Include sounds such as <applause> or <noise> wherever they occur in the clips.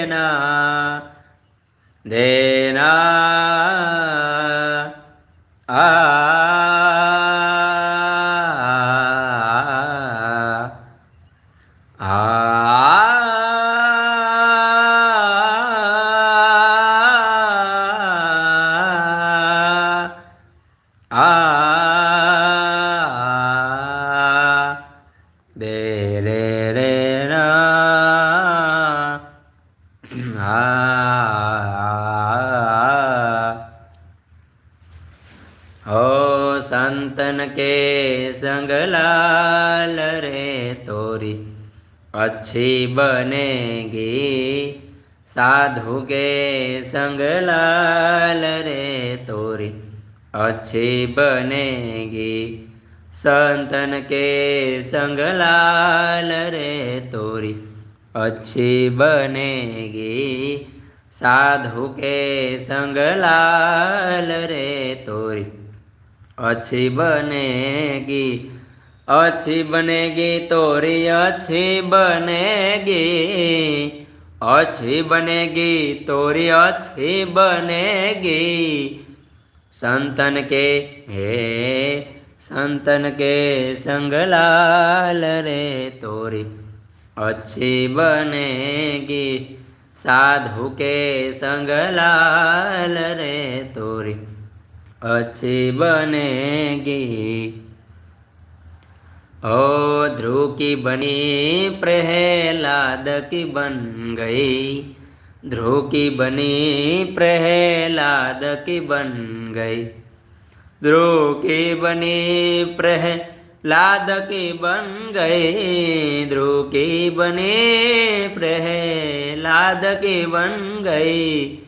Dena. Dena. Ah, ah, ah, ah, ah, ah, ah, ah, ah. <clears throat> हो संतन के संग लाल रे तोरी, अच्छी बनेगी। साधु के संग लाल रे तोरी, अच्छी बनेगी। संतन के संग लाल रे तोरी अच्छी बनेगी। साधु के संग लाल रे तोरी। अच्छी बनेगी अच्छी बनेगी तोरी, अच्छी बनेगी। अच्छी बनेगी तोरी, अच्छी बनेगी। संतन के, हे संतन के संग लाल रे तोरी। अच्छी बनेगी। साधु के संग लाल रे तोरी अच्छी बनेगी। ओ ध्रुव की बनी प्रहलाद की बन गई। ध्रुव की बनी प्रहलाद की बन गई। ध्रुव की बनी प्रहलाद की बन गई ध्रुव की बनी प्रहलाद की बन गई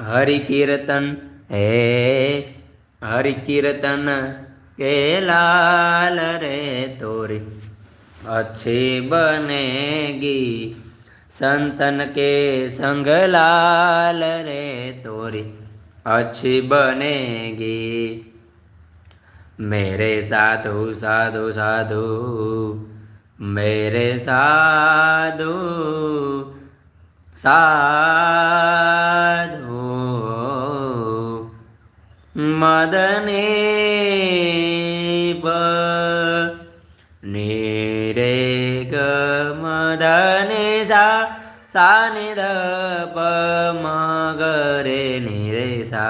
हरि कीर्तन हे हरि कीर्तन के लाल रे तोरी। अच्छी बनेगी संतन के संग लाल रे तोरी। अच्छी बनेगी मेरे साधु साधु साधु मेरे साधु साधु मदने ब ग मदने सा सा नि ध प म ग रे नि सा।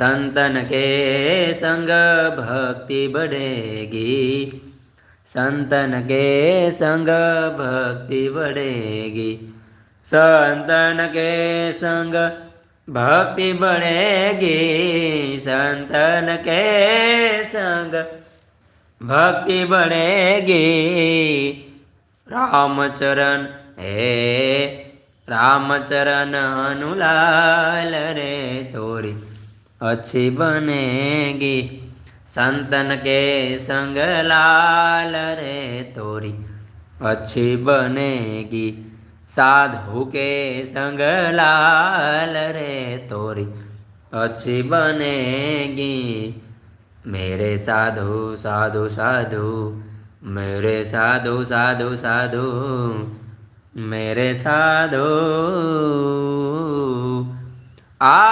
संतन के संग भक्ति बढ़ेगी संतन के संग भक्ति बढ़ेगी संतन के संग भक्ति बढ़ेगी संतन के संग भक्ति बढ़ेगी रामचरण हे रामचरण अनुलाल रे तोरी अच्छी बनेगी। संतन के संग लाल रे तोरी अच्छी बनेगी। साधु के संग लाल रे तोरी अच्छी बनेगी। मेरे साधु साधु साधु, मेरे साधु साधु साधु, मेरे साधु। आ